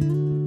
ส่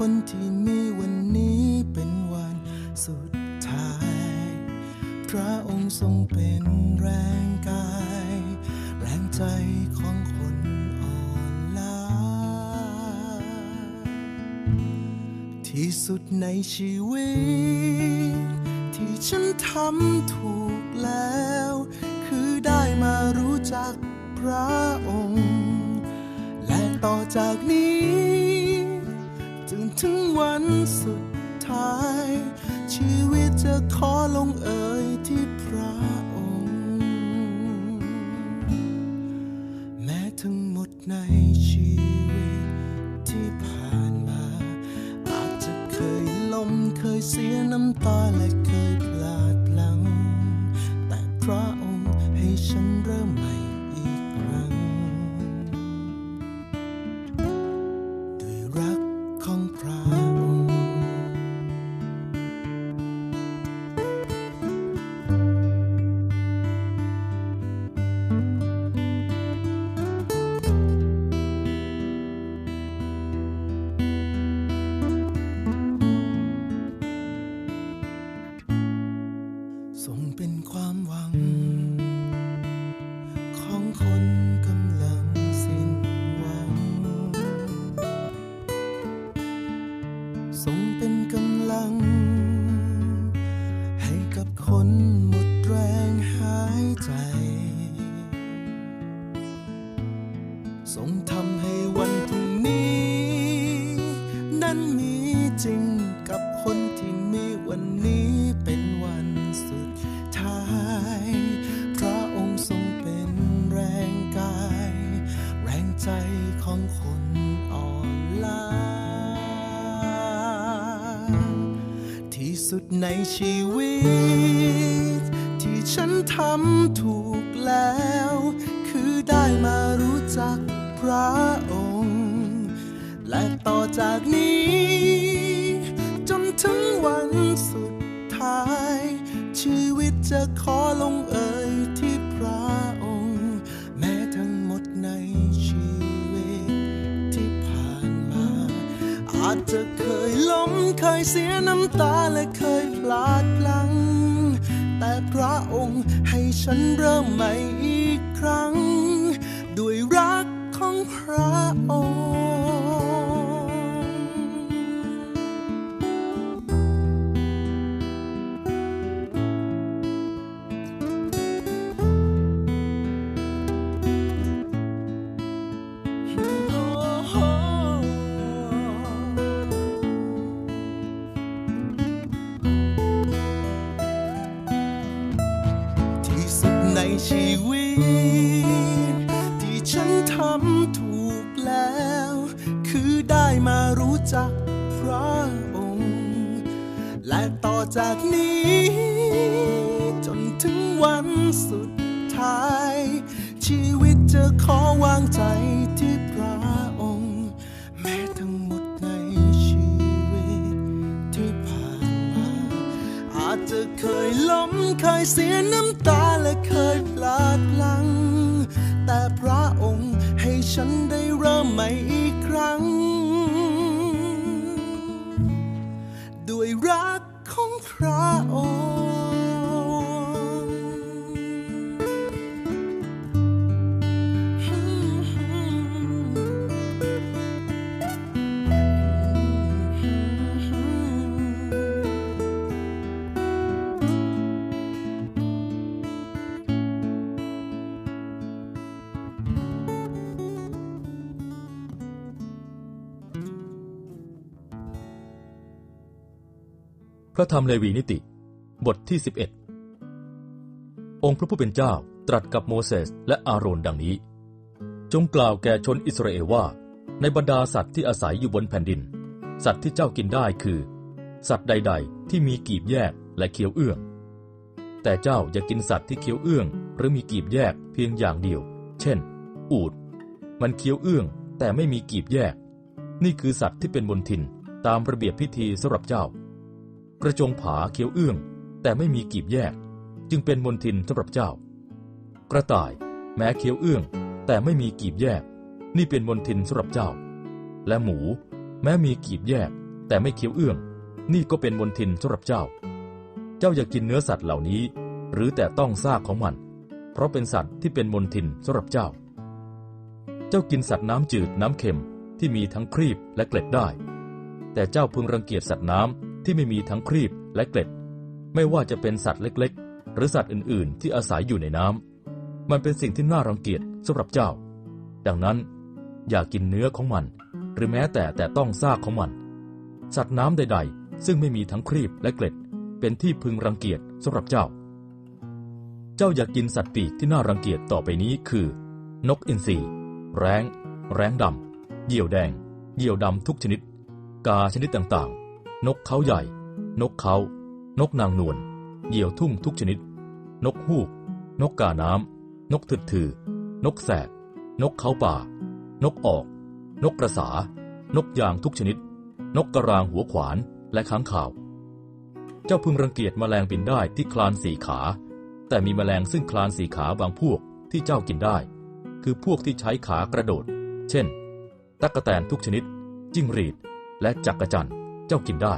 คนที่มีวันนี้เป็นวันสุดท้าย พระองค์ทรงเป็นแรงกาย แรงใจของคนอ่อนล้า ที่สุดในชีวิต ที่ฉันทำถูกแล้ว คือได้มารู้จักพระองค์ และต่อจากนี้ ถึงวันสุดท้าย ชีวิตจะขอลงเอ่ยที่พระองค์ แม้ทั้งหมดในชีวิตที่ผ่านมา อาจจะเคยล้มเคยเสียน้ำตาและเคยพลาดพลั้งแต่พระองค์ให้ฉันเริ่มใหม่ สุดในชีวิต ที่ฉันทำถูกแล้ว คือได้มารู้จักพระองค์ และต่อจากนี้ เสียน้ำตาและเคยพลาดพลั้ง แต่พระองค์ให้ฉันเริ่มใหม่อีกครั้ง ด้วยรักของพระองค์ เคยเสียน้ำตาและเคยพลาดพลั้งแต่พระองค์ให้ฉันได้เริ่มใหม่อีกครั้ง ด้วยรักของพระองค์ พระธรรมเลวีนิติ บทที่ 11 องค์พระผู้เป็นเจ้าตรัสกับโมเสสและอาโรนดังนี้ จงกล่าวแก่ชนอิสราเอลว่า ในบรรดาสัตว์ที่อาศัยอยู่บนแผ่นดิน สัตว์ที่เจ้ากินได้คือ สัตว์ใด ๆ ที่มีกีบแยกและเคี้ยวเอื้อง แต่เจ้าอย่ากินสัตว์ที่เคี้ยวเอื้อง หรือมีกีบแยกเพียงอย่างเดียว เช่น อูด มันเคี้ยวเอื้อง แต่ไม่มีกีบแยก นี่คือสัตว์ที่เป็นบนทินตามระเบียบพิธีสำหรับเจ้า กระจงผาเคี้ยวเอื้อง แต่ไม่มีกีบแยก จึงเป็นมนทินสำหรับเจ้า กระต่ายแม้เคี้ยวเอื้อง แต่ไม่มีกีบแยก นี่เป็นมนทินสำหรับเจ้า และหมู แม้มีกีบแยก แต่ไม่เคี้ยวเอื้อง นี่ก็เป็นมนทินสำหรับเจ้า เจ้าอย่ากกินเนื้อสัตว์เหล่านี้ หรือแต่ต้องซากของมัน เพราะเป็นสัตว์ที่เป็นมนทินสำหรับเจ้า เจ้ากินสัตว์น้ำจืดน้ำเค็มที่มีทั้งครีบและเกล็ดได้ แต่เจ้าพึงรังเกียจสัตว์น้ำ ที่ไม่มีทั้งครีบและเกล็ด ไม่ว่าจะเป็นสัตว์เล็กๆ หรือสัตว์อื่นๆ ที่อาศัยอยู่ในน้ำมันเป็นสิ่งที่น่ารังเกียจสำหรับเจ้า ดังนั้น อย่ากินเนื้อของมัน หรือแม้แต่แต่ต้องซากของมัน สัตว์น้ำใด ๆ ซึ่งไม่มีทั้งครีบและเกล็ด เป็นที่พึงรังเกียจสำหรับเจ้า เจ้าอย่ากกินสัตว์ปีกที่น่ารังเกียจต่อไปนี้คือ นกอินทรีแร้ง แร้งดำเหยี่ยวแดง เหยี่ยวดำทุกชนิด กาชนิดต่างๆ นกเขาใหญ่ นกเขา นกนางนวล เหยี่ยวทุ่งทุกชนิด นกฮูก นกกาน้ำ นกถึดถือ นกแสก นกเขาป่า นกออก นกกระสา นกยางทุกชนิด นกกระรางหัวขวาน และค้างข่าว เจ้าพึงรังเกียจแมลงบินได้ที่คลานสี่ขา แต่มีแมลงซึ่งคลานสี่ขาบางพวกที่เจ้ากินได้ คือพวกที่ใช้ขากระโดด เช่นตั๊กแตนทุกชนิด จิ้งหรีด และจักกระจัน เจ้ากินได้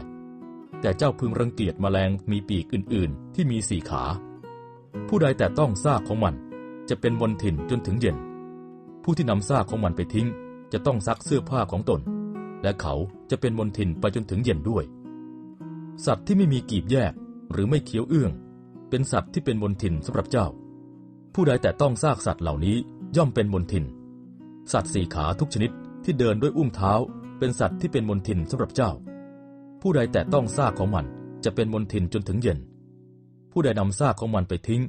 แต่เจ้าพึงรังเกียจแมลงมีปีกอื่น ๆ ที่มีสี่ขา ผู้ใดแต่ต้องซากของมัน จะเป็นมนทินจนถึงเย็น ผู้ที่นำซากของมันไปทิ้ง จะต้องซักเสื้อผ้าของตน และเขาจะเป็นมนทินไปจนถึงเย็นด้วย สัตว์ที่ไม่มีกีบแยกหรือไม่เคี้ยวเอื้อง เป็นสัตว์ที่เป็นมนทินสำหรับเจ้า ผู้ใดแต่ต้องซากสัตว์เหล่านี้ย่อมเป็นมนทินสัตว์สี่ขาทุกชนิดที่เดินด้วยอุ้งเท้า เป็นสัตว์ที่เป็นมนทินสำหรับเจ้า ผู้ใดแต่ต้องซากของมันจะเป็นมนทินจนถึงเย็น ผู้ใดนำซากของมันไปทิ้ง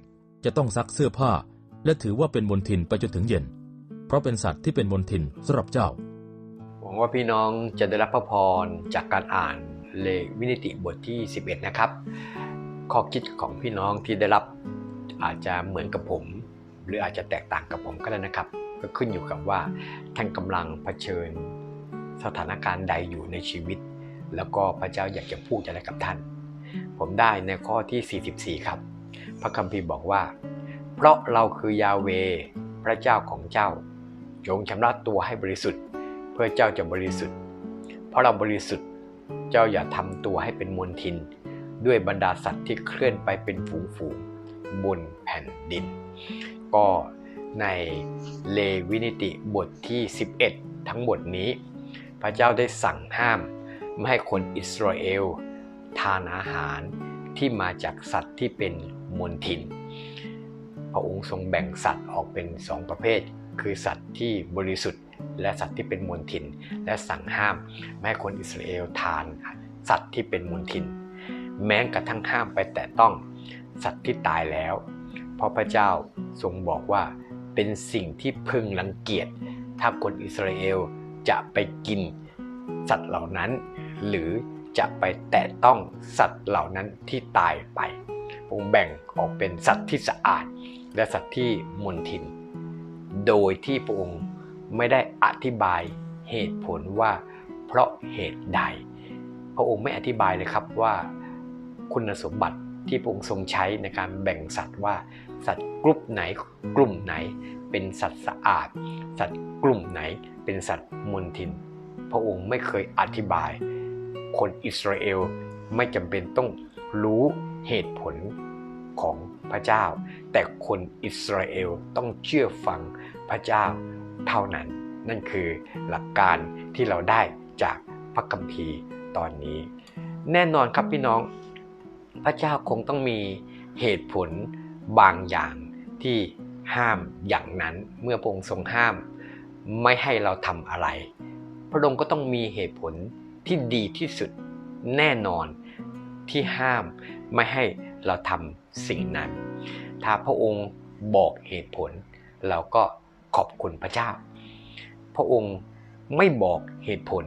จะต้องซักเสื้อผ้า และถือว่าเป็นมนทินไปจนถึงเย็น เพราะเป็นสัตว์ที่เป็นมนทินสำหรับเจ้า หวังว่าพี่น้องจะได้รับพระพรจากการอ่านเลวินิติบทที่ 11 นะครับ ข้อคิดของพี่น้องที่ได้รับอาจจะเหมือนกับผม หรืออาจจะแตกต่างกับผมก็ได้นะครับ ก็ขึ้นอยู่กับว่าท่านกำลังเผชิญสถานการณ์ใดอยู่ในชีวิต แล้วก็พระเจ้าอยากจะพูดอะไรกับท่าน ผมได้ในข้อที่ 44 ครับ พระคัมภีร์บอกว่า เพราะเราคือยาเวพระเจ้าของเจ้า จงชำระตัวให้บริสุทธิ์ เพื่อเจ้าจะบริสุทธิ์ เพราะเราบริสุทธิ์เจ้าอย่าทำตัวให้เป็นมลทิน ด้วยบรรดาสัตว์ที่เคลื่อนไปเป็นฝูงๆบนแผ่นดิน ก็ในเลวินิติบทที่ 11 ทั้งหมดนี้ พระเจ้าได้สั่งห้าม ไม่ให้คนอิสราเอล ทานอาหารที่มาจากสัตว์ที่เป็นมลทิน พระองค์ทรงแบ่งสัตว์ออกเป็นสองประเภท คือสัตว์ที่บริสุทธิ์ และสัตว์ที่เป็นมลทิน และสั่งห้ามไม่ให้คนอิสราเอลทานสัตว์ที่เป็นมลทิน แม้กระทั่งห้ามไปแต่ต้องสัตว์ที่ตายแล้ว เพราะพระเจ้าทรงบอกว่าเป็นสิ่งที่พึงรังเกียจ ถ้าคนอิสราเอลจะไปกินสัตว์เหล่านั้น หรือจะไปแตะต้องสัตว์เหล่านั้นที่ตายไปพระองค์แบ่งออกเป็นสัตว์ที่สะอาด และสัตว์ที่มลทิน โดยที่พระองค์ไม่ได้อธิบายเหตุผลว่าเพราะเหตุใด พระองค์ไม่อธิบายเลยครับว่าคุณสมบัติที่พระองค์ทรงใช้ในการแบ่งสัตว์ว่า สัตว์กลุ่มไหนกลุ่มไหน เป็นสัตว์สะอาด สัตว์กลุ่มไหน เป็นสัตว์มลทิน พระองค์ไม่เคยอธิบาย คนอิสราเอลไม่จำเป็นต้องรู้เหตุผลของพระเจ้า แต่คนอิสราเอลต้องเชื่อฟังพระเจ้าเท่านั้น นั่นคือหลักการที่เราได้จากพระคัมภีร์ตอนนี้ แน่นอนครับพี่น้อง พระเจ้าคงต้องมีเหตุผลบางอย่างที่ห้ามอย่างนั้นเมื่อพระองค์ทรงห้าม ไม่ให้เราทำอะไร พระองค์ก็ต้องมีเหตุผล ที่ดีที่สุดแน่นอนที่ห้ามไม่ให้เราทำสิ่งนั้น ถ้าพระองค์บอกเหตุผล เราก็ขอบคุณพระเจ้า พระองค์ไม่บอกเหตุผล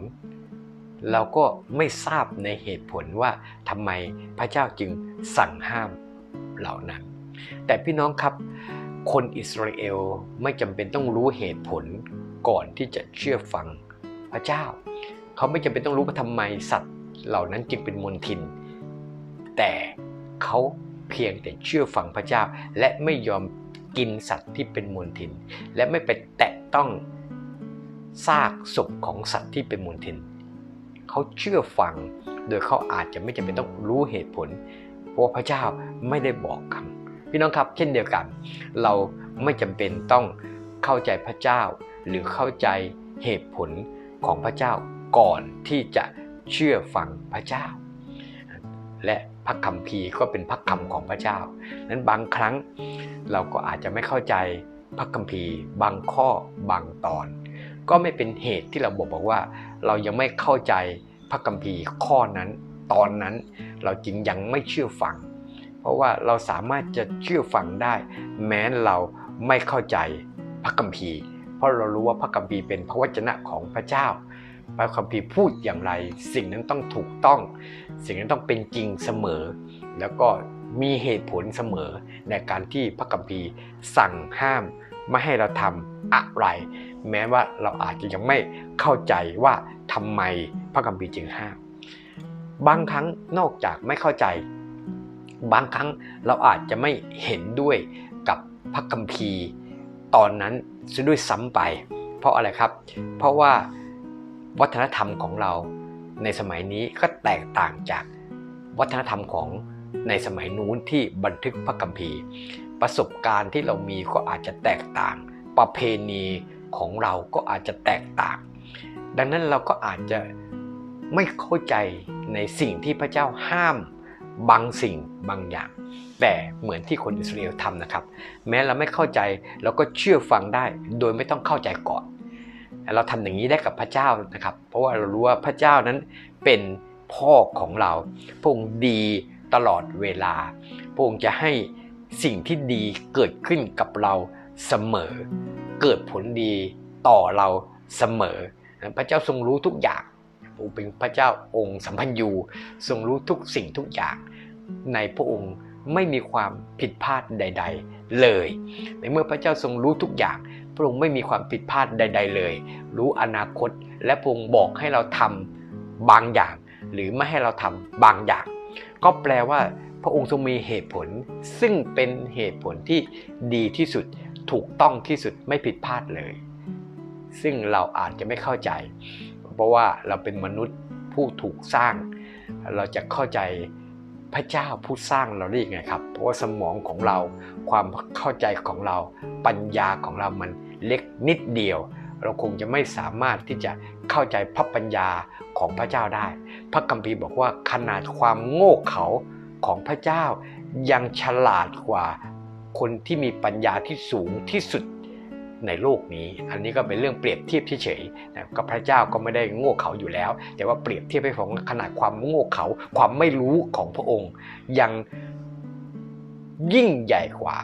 เราก็ไม่ทราบในเหตุผลว่าทำไมพระเจ้าจึงสั่งห้ามเหล่านั้น แต่พี่น้องครับ คนอิสราเอลไม่จำเป็นต้องรู้เหตุผลก่อนที่จะเชื่อฟังพระเจ้า เขาไม่จำเป็นต้องรู้ว่าทำไมสัตว์เหล่านั้นจึงเป็นมลทิน แต่เขาเพียงแต่เชื่อฟังพระเจ้า และไม่ยอมกินสัตว์ที่เป็นมลทิน และไม่ไปแตะต้องซากศพของสัตว์ที่เป็นมลทิน เขาเชื่อฟังโดยเขาอาจจะไม่จำเป็นต้องรู้เหตุผล เพราะพระเจ้าไม่ได้บอกกันพี่น้องครับ เช่นเดียวกัน เราไม่จำเป็นต้องเข้าใจพระเจ้า หรือเข้าใจเหตุผลของพระเจ้า ก่อนที่จะเชื่อฟังพระเจ้า และพระคัมภีก็เป็นพระคำของพระเจ้า นั้นบางครั้งเราก็อาจจะไม่เข้าใจพระคัมภีบางข้อบางตอน ก็ไม่เป็นเหตุที่เราบอกบอกว่า เรายังไม่เข้าใจพระคัมภีข้อนั้นตอนนั้นเราจึงยังไม่เชื่อฟัง เพราะว่าเราสามารถจะเชื่อฟังได้ แม้เราไม่เข้าใจพระคัมภีร์ เพราะเรารู้ว่าพระคัมภีร์เป็นพระวจนะของพระเจ้า ระคัมภีร์พูดอย่างไร สิ่งนั้นต้องถูกต้อง สิ่งนั้นต้องเป็นจริงเสมอ แล้วก็มีเหตุผลเสมอในการที่พระคัมภีร์สั่งห้ามไม่ให้เราทำอะไร แม้ว่าเราอาจจะยังไม่เข้าใจว่าทำไมพระคัมภีร์จึงห้าม บางครั้งนอกจากไม่เข้าใจ บางครั้งเราอาจจะไม่เห็นด้วยกับพระคัมภีร์ ตอนนั้นซะด้วยซ้ำไป เพราะอะไรครับ เพราะว่า วัฒนธรรมของเราในสมัยนี้ก็แตกต่างจากวัฒนธรรมของในสมัยนู้นที่บันทึกพระคัมภีร์ ประสบการณ์ที่เรามีก็อาจจะแตกต่าง ประเพณีของเราก็อาจจะแตกต่าง ดังนั้นเราก็อาจจะไม่เข้าใจในสิ่งที่พระเจ้าห้ามบางสิ่งบางอย่าง แต่เหมือนที่คนอิสราเอลทำนะครับ แม้เราไม่เข้าใจเราก็เชื่อฟังได้โดยไม่ต้องเข้าใจก่อน เราทำอย่างนี้ได้กับพระเจ้านะครับ เพราะว่าเรารู้ว่าพระเจ้านั้นเป็นพ่อของเราพระองค์ดีตลอดเวลาพระองค์จะให้สิ่งที่ดีเกิดขึ้นกับเราเสมอ เกิดผลดีต่อเราเสมอ พระเจ้าทรงรู้ทุกอย่างพระองค์เป็นพระเจ้าองค์สัมพันยูทรงรู้ทุกสิ่งทุกอย่าง ในพระองค์ไม่มีความผิดพลาดใด ๆ เลย ในเมื่อพระเจ้าทรงรู้ทุกอย่าง พระองค์ไม่มีความผิดพลาดใด ๆ เลย รู้อนาคตและพระองค์บอกให้เราทำบางอย่าง หรือไม่ให้เราทำบางอย่าง ก็แปลว่าพระองค์ทรงมีเหตุผล ซึ่งเป็นเหตุผลที่ดีที่สุดถูกต้องที่สุดไม่ผิดพลาดเลย ซึ่งเราอาจจะไม่เข้าใจ เพราะว่าเราเป็นมนุษย์ผู้ถูกสร้าง เราจะเข้าใจ พระเจ้าผู้สร้างเราได้ยังไงครับ เพราะว่าสมองของเราความเข้าใจของเราปัญญาของเรามันเล็กนิดเดียว เราคงจะไม่สามารถที่จะเข้าใจพระปัญญาของพระเจ้าได้ พระคัมภีร์บอกว่าขนาดความโง่เขลาของพระเจ้ายังฉลาดกว่าคนที่มีปัญญาที่สูงที่สุด ในโลกนี้ อันนี้ก็เป็นเรื่องเปรียบเทียบเฉยๆนะก็พระเจ้าก็ไม่ได้โง่เขาอยู่แล้ว แต่ว่าเปรียบเทียบให้ฟังขนาดความโง่เขาความไม่รู้ของพระองค์ ยังยิ่งใหญ่กว่า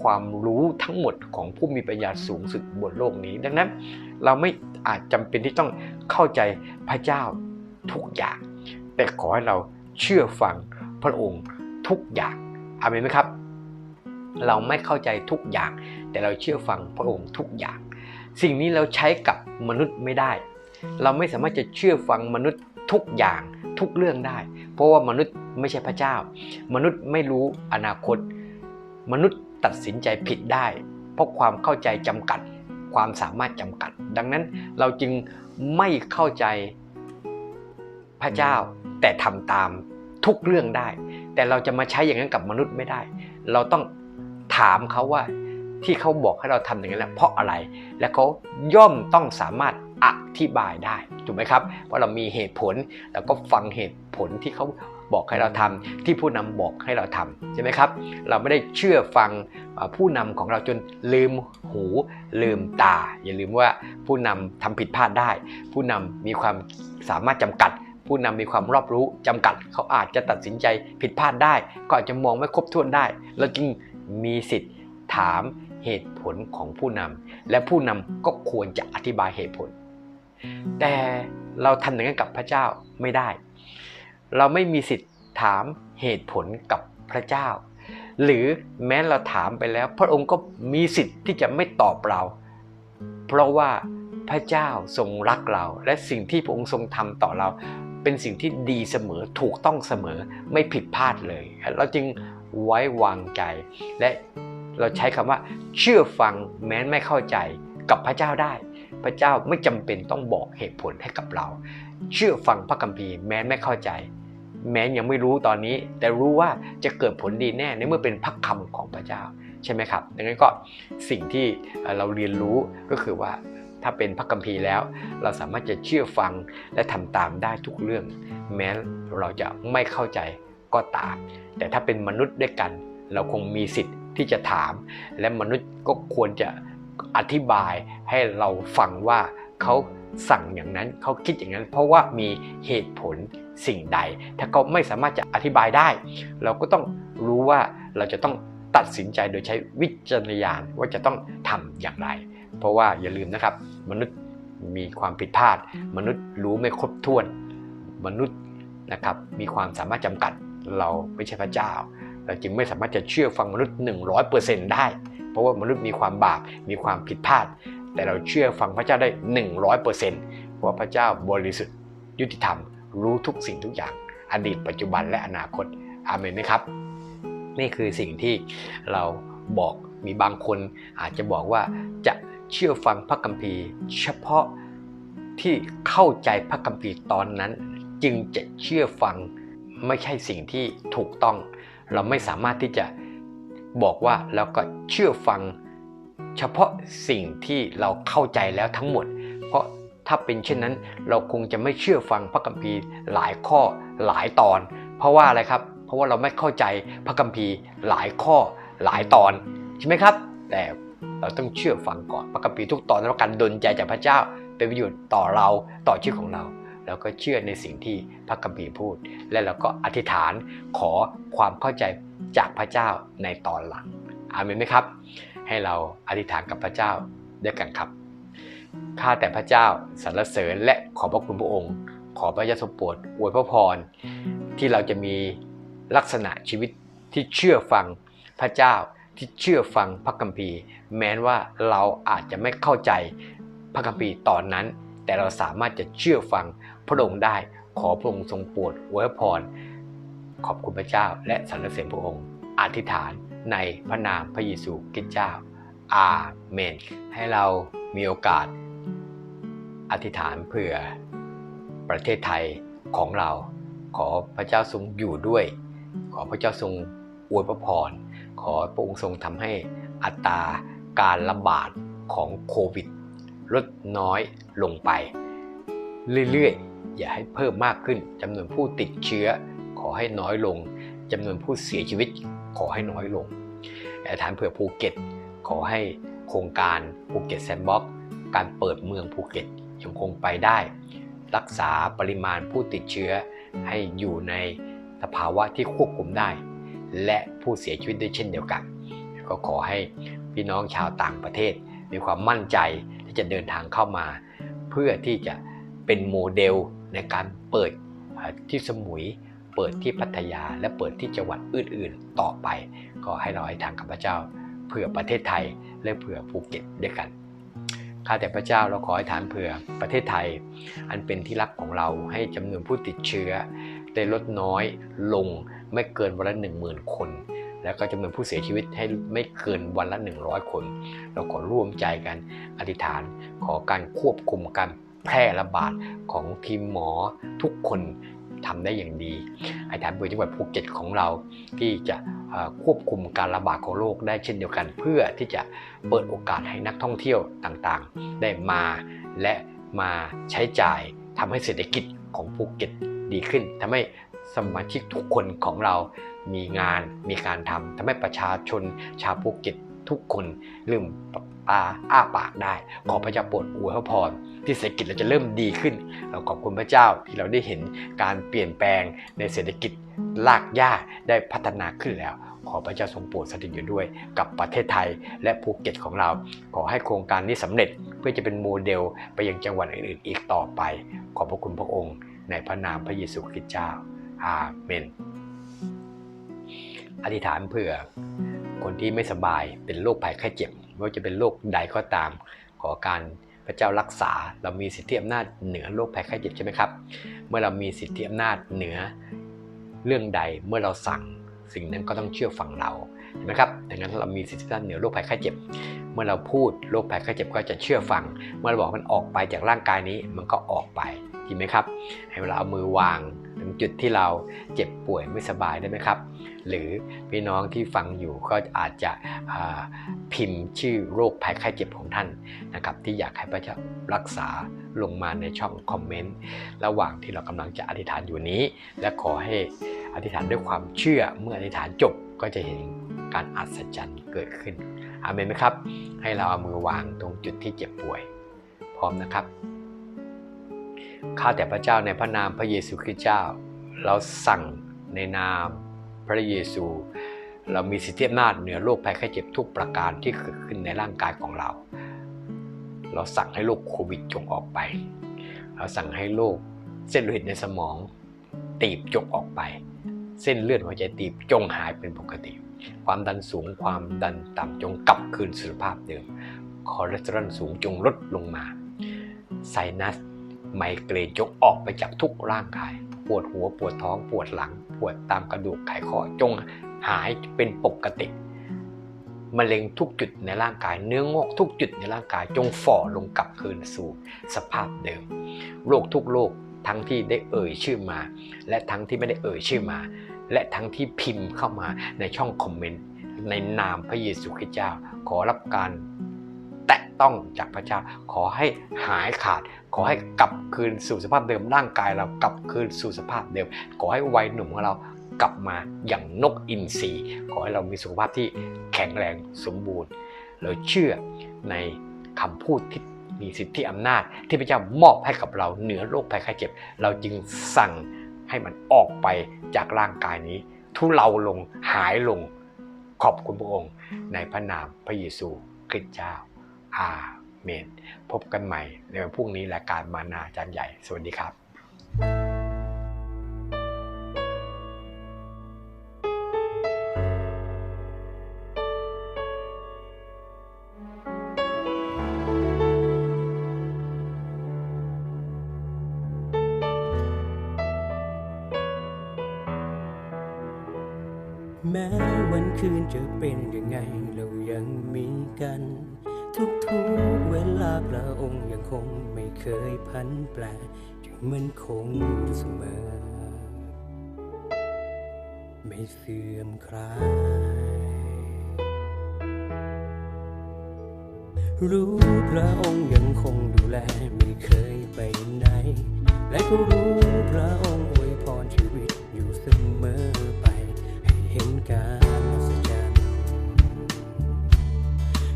ความรู้ทั้งหมดของผู้มีปัญญาสูงสุดบนโลกนี้ ดังนั้นเราไม่อาจจำเป็นที่ต้องเข้าใจพระเจ้าทุกอย่าง แต่ขอให้เราเชื่อฟังพระองค์ทุกอย่างอาเมนไหมครับ เราไม่เข้าใจทุกอย่าง แต่เราเชื่อฟังพระองค์ทุกอย่าง สิ่งนี้เราใช้กับมนุษย์ไม่ได้ เราไม่สามารถจะเชื่อฟังมนุษย์ทุกอย่างทุกเรื่องได้ เพราะว่ามนุษย์ไม่ใช่พระเจ้า มนุษย์ไม่รู้อนาคต มนุษย์ตัดสินใจผิดได้ เพราะความเข้าใจจำกัด ความสามารถจำกัด ดังนั้นเราจึงไม่เข้าใจพระเจ้าแต่ทำตามทุกเรื่องได้ แต่เราจะมาใช้อย่างนั้นกับมนุษย์ไม่ได้ เราต้อง ถามเขาว่าที่เขาบอกให้เราทำอย่างนั้นเพราะอะไร และเขาย่อมต้องสามารถอธิบายได้ถูกไหมครับ เพราะเรามีเหตุผลแล้วก็ฟังเหตุผลที่เขาบอกให้เราทำที่ผู้นำบอกให้เราทำใช่ไหมครับ เราไม่ได้เชื่อฟังผู้นำของเราจนลืมหูลืมตา อย่าลืมว่าผู้นำทำผิดพลาดได้ ผู้นำมีความสามารถจำกัด ผู้นำมีความรอบรู้จำกัด เขาอาจจะตัดสินใจผิดพลาดได้ ก็อาจจะมองไม่ครบถ้วนได้ เราจึง มีสิทธิ์ถามเหตุผลของผู้นำและผู้นำก็ควรจะอธิบายเหตุผล แต่เราทำอย่างนั้นกับพระเจ้าไม่ได้ เราไม่มีสิทธิ์ถามเหตุผลกับพระเจ้า หรือแม้เราถามไปแล้ว พระองค์ก็มีสิทธิ์ที่จะไม่ตอบเรา เพราะว่าพระเจ้าทรงรักเรา และสิ่งที่พระองค์ทรงทำต่อเรา เป็นสิ่งที่ดีเสมอถูกต้องเสมอไม่ผิดพลาดเลย เราจึง ไว้วางใจ และเราใช้คำว่า เชื่อฟังแม้ไม่เข้าใจกับพระเจ้าได้ พระเจ้าไม่จำเป็นต้องบอกเหตุผลให้กับเรา เชื่อฟังพระคัมภีร์แม้ไม่เข้าใจ แม้ยังไม่รู้ตอนนี้ แต่รู้ว่าจะเกิดผลดีแน่ในเมื่อเป็นพระคำของพระเจ้าใช่ไหมครับ ดังนั้นก็สิ่งที่เราเรียนรู้ก็คือว่าถ้าเป็นพระคัมภีร์แล้ว เราสามารถจะเชื่อฟังและทำตามได้ทุกเรื่อง แม้เราจะไม่เข้าใจ ก็ตาม แต่ถ้าเป็นมนุษย์ด้วยกัน เราคงมีสิทธิ์ที่จะถาม และมนุษย์ก็ควรจะอธิบายให้เราฟังว่าเขาสั่งอย่างนั้นเขาคิดอย่างนั้น เพราะว่ามีเหตุผลสิ่งใด ถ้าเขาไม่สามารถจะอธิบายได้ เราก็ต้องรู้ว่าเราจะต้องตัดสินใจโดยใช้วิจารณญาณว่าจะต้องทำอย่างไร เพราะว่าอย่าลืมนะครับ มนุษย์มีความผิดพลาด มนุษย์รู้ไม่ครบถ้วน มนุษย์นะครับมีความสามารถจำกัด เราไม่ใช่พระเจ้า เราจึงไม่สามารถจะเชื่อฟังมนุษย์ 100%ได้ เพราะว่ามนุษย์มีความบาปมีความผิดพลาด แต่เราเชื่อฟังพระเจ้าได้ 100%เพราะพระเจ้าบริสุทธิ์ ยุติธรรม รู้ทุกสิ่งทุกอย่าง อดีตปัจจุบันและอนาคตอาเมนไหมครับ นี่คือสิ่งที่เราบอกมีบางคนอาจจะบอกว่าจะเชื่อฟังพระคัมภีร์ เฉพาะที่เข้าใจพระคัมภีร์ตอนนั้น จึงจะเชื่อฟัง ไม่ใช่สิ่งที่ถูกต้อง เราไม่สามารถที่จะบอกว่าแล้วก็เชื่อฟัง เฉพาะสิ่งที่เราเข้าใจแล้วทั้งหมด เพราะถ้าเป็นเช่นนั้นเราคงจะไม่เชื่อฟังพระคัมภีร์หลายข้อหลายตอน เพราะว่าอะไรครับ เพราะว่าเราไม่เข้าใจพระคัมภีร์หลายข้อหลายตอนใช่ไหมครับ แต่เราต้องเชื่อฟังก่อนพระคัมภีร์ทุกตอนแล้วการดลใจจากพระเจ้าเป็นประโยชน์ต่อเราต่อชีวิตของเรา แล้วก็เชื่อในสิ่งที่พระคัมภีร์พูด และเราก็อธิษฐานขอความเข้าใจจากพระเจ้าในตอนหลังอาเมนไหมครับ ให้เราอธิษฐานกับพระเจ้าด้วยกันครับข้าแต่พระเจ้าสรรเสริญและขอบพระคุณพระองค์ ขอพระเจ้าทรงโปรดอวยพระพรที่เราจะมีลักษณะชีวิตที่เชื่อฟังพระเจ้าที่เชื่อฟังพระคัมภีร์ แม้ว่าเราอาจจะไม่เข้าใจพระคัมภีร์ตอนนั้น แต่เราสามารถจะเชื่อฟัง พระองค์ได้ขอพระองค์ทรงโปรดอวยพร ขอบคุณพระเจ้า และสรรเสริญพระองค์ อธิษฐานในพระนามพระเยซูคริสต์เจ้า อาเมน ให้เรามีโอกาส อธิษฐานเพื่อประเทศไทยของเรา ขอพระเจ้าทรงอยู่ด้วย ขอพระเจ้าทรงอวยพระพร ขอพระองค์ทรงทำให้อัตราการระบาดของโควิดลดน้อยลงไป เรื่อยๆ อย่าให้เพิ่มมากขึ้นจำนวนผู้ติดเชื้อ ขอให้น้อยลงจำนวนผู้เสียชีวิต ขอให้น้อยลงอธิษฐานเผื่อภูเก็ต ขอให้โครงการภูเก็ตแซนด์บ็อกซ์การเปิดเมืองภูเก็ตยังคงไปได้ รักษาปริมาณผู้ติดเชื้อ ให้อยู่ในสภาวะที่ควบคุมได้ และผู้เสียชีวิตด้วยเช่นเดียวกัน ก็ขอให้พี่น้องชาวต่างประเทศ มีความมั่นใจที่จะเดินทางเข้ามา เพื่อที่จะเป็นโมเดล ในการเปิดที่สมุย เปิดที่พัทยาและเปิดที่จังหวัดอื่นๆ ต่อไป ก็ให้เราให้ทางกับพระเจ้าเพื่อประเทศไทยและเพื่อภูเก็ตด้วยกันข้าแต่พระเจ้าเราขอให้ฐานเผื่อประเทศไทย อันเป็นที่รักของเราให้จำนวนผู้ติดเชื้อได้ลดน้อยลงไม่เกินวันละหนึ่งหมื่นคน แล้วก็จำนวนผู้เสียชีวิตให้ไม่เกินวันละ 100 คน เราขอร่วมใจกันอธิษฐานขอการควบคุมการ แพร่ระบาดของทีมหมอทุกคนทำได้อย่างดีไอธิษฐานเผื่อจังหวัดภูเก็ตของเราที่จะควบคุมการระบาดของโรคได้เช่นเดียวกัน เพื่อที่จะเปิดโอกาสให้นักท่องเที่ยวต่างๆ ได้มาและมาใช้จ่ายทำให้เศรษฐกิจของภูเก็ตดีขึ้นทำให้สมาชิกทุกคนของเรามีงานมีการทำทำให้ประชาชนชาวภูเก็ต ทุกคนลืมปาอ้าปากได้ ขอพระเจ้าโปรดอวยพระพร ที่เศรษฐกิจเราจะเริ่มดีขึ้น เราขอบคุณพระเจ้าที่เราได้เห็นการเปลี่ยนแปลงในเศรษฐกิจลากย่าได้พัฒนาขึ้นแล้ว ขอพระเจ้าทรงโปรดสถิตอยู่ด้วย กับประเทศไทยและภูเก็ตของเรา ขอให้โครงการนี้สำเร็จเพื่อจะเป็นโมเดลไปยังจังหวัดอื่นๆ อีกต่อไป ขอบพระคุณพระองค์ ในพระนามพระเยซูคริสต์เจ้าอาเมน อธิษฐานเผื่อ คนที่ไม่สบายเป็นโรคภัยไข้เจ็บไม่ว่าจะเป็นโรคใดก็ตาม ขอการพระเจ้ารักษา เรามีสิทธิอำนาจเหนือโรคภัยไข้เจ็บใช่ไหมครับ เมื่อเรามีสิทธิอำนาจเหนือเรื่องใดเมื่อเราสั่งสิ่งนั้นก็ต้องเชื่อฟังเราเห็นไหมครับดังนั้นเรามีสิทธิอำนาจเหนือโรคภัยไข้เจ็บ เมื่อเราพูดโรคภัยไข้เจ็บก็จะเชื่อฟัง เมื่อเราบอกมันออกไปจากร่างกายนี้มันก็ออกไปจริงไหมครับ ให้เวลาเอามือวาง ถึงจุดที่เราเจ็บป่วยไม่สบายได้ไหมครับ หรือพี่น้องที่ฟังอยู่ก็อาจจะพิมพ์ชื่อโรคภัยไข้เจ็บของท่านนะครับที่อยากให้พระเจ้ารักษาลงมาในช่องคอมเมนต์ระหว่างที่เรากำลังจะอธิษฐานอยู่นี้ และขอให้อธิษฐานด้วยความเชื่อเมื่ออธิษฐานจบก็จะเห็นการอัศจรรย์เกิดขึ้นอาเมนไหมครับ ให้เราเอามือวางตรงจุดที่เจ็บป่วย พร้อมนะครับ ข้าแต่พระเจ้าในพระนามพระเยซูคริสต์เจ้า เราสั่งในนามพระเยซู เรามีสิทธิอำนาจเหนือโรคภัยไข้เจ็บทุกประการที่เกิดขึ้นในร่างกายของเรา เราสั่งให้โรคโควิดจงออกไป เราสั่งให้โรคเส้นโลหิตในสมองตีบจงออกไป เส้นเลือดหัวใจตีบจงหายเป็นปกติ ความดันสูงความดันต่ำจงกลับคืนสุขภาพเดิมคอเลสเตอรอลสูงจงลดลงมาไซนัส ไมเกรนจงออกไปจากทุกร่างกาย ปวดหัวปวดท้องปวดหลัง ปวดตามกระดูกไขข้อจงหายเป็นปกติมะเร็งทุกจุดในร่างกาย เนื้องอกทุกจุดในร่างกาย จงฝ่อลงกลับคืนสู่สภาพเดิมโรคทุกโรคทั้งที่ได้เอ่ยชื่อมา และทั้งที่ไม่ได้เอ่ยชื่อมา และทั้งที่พิมพ์เข้ามาในช่องคอมเมนต์ในนามพระเยซูคริสต์เจ้า ขอรับการ แตะต้องจากพระเจ้า ขอให้หายขาด ขอให้กลับคืนสู่สภาพเดิมร่างกายเรากลับคืนสู่สภาพเดิม ขอให้วัยหนุ่มของเรากลับมาอย่างนกอินทรีขอให้เรามีสุขภาพที่แข็งแรงสมบูรณ์ เราเชื่อในคำพูดที่มีสิทธิอำนาจ ที่พระเจ้ามอบให้กับเราเหนือโรคภัยไข้เจ็บ เราจึงสั่งให้มันออกไปจากร่างกายนี้ ทุเลาลงหายลงขอบคุณพระองค์ ในพระนามพระเยซูคริสต์เจ้า อาเมน พบกันใหม่ในวันพรุ่งนี้รายการมานาจารย์ใหญ่ สวัสดีครับ แปรยังมันคงเสมอ ไม่เสื่อมคลายรู้พระองค์ยังคงดูแลไม่เคยไปไหน และก็รู้พระองค์อวยพรชีวิตอยู่เสมอไป ให้เห็นการอัศจรรย์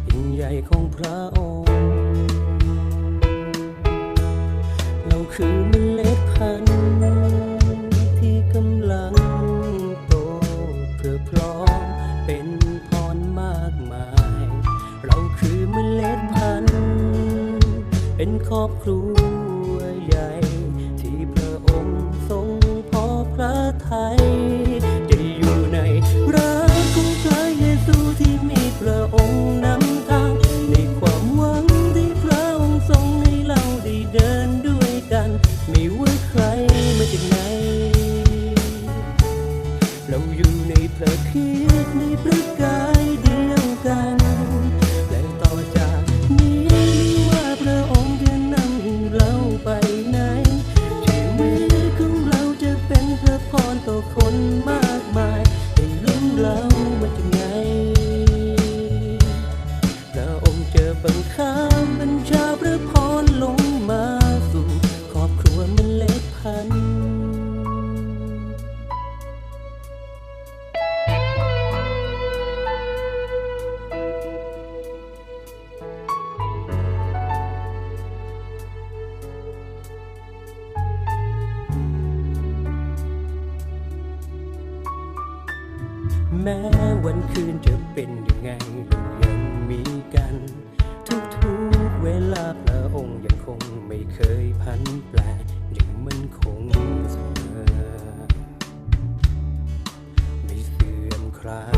ยิ่งใหญ่ของพระองค์ คือเมล็ดพันธุ์ที่กำลังโตเพื่อพร้อมเป็นพรมากมาย เราคือเมล็ดพันธุ์เป็นครอบครัว้วันคืนจะเป็นยังไงยังมีกัน ทุกทุกเวลาพระองค์ยังคงไม่เคยพันแปลยังมันคงเสมอไม่เสื่อมคลาย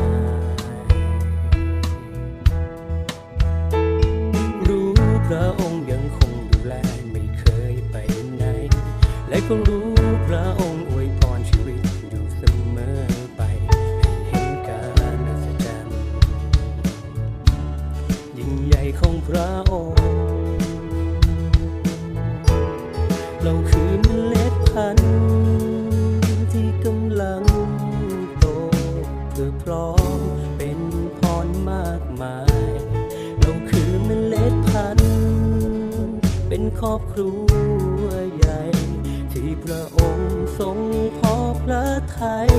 รู้พระองค์ยังคงดูแลไม่เคยไปไหน และก็รู้พระองค์ ระองค์เราคือเมล็ดพันธุ์ที่กำลังโตเพื่อพร้อมเป็นพรมากมาย เราคือเมล็ดพันธุ์เป็นครอบครัวใหญ่ ที่พระองค์ทรงพอพระทัย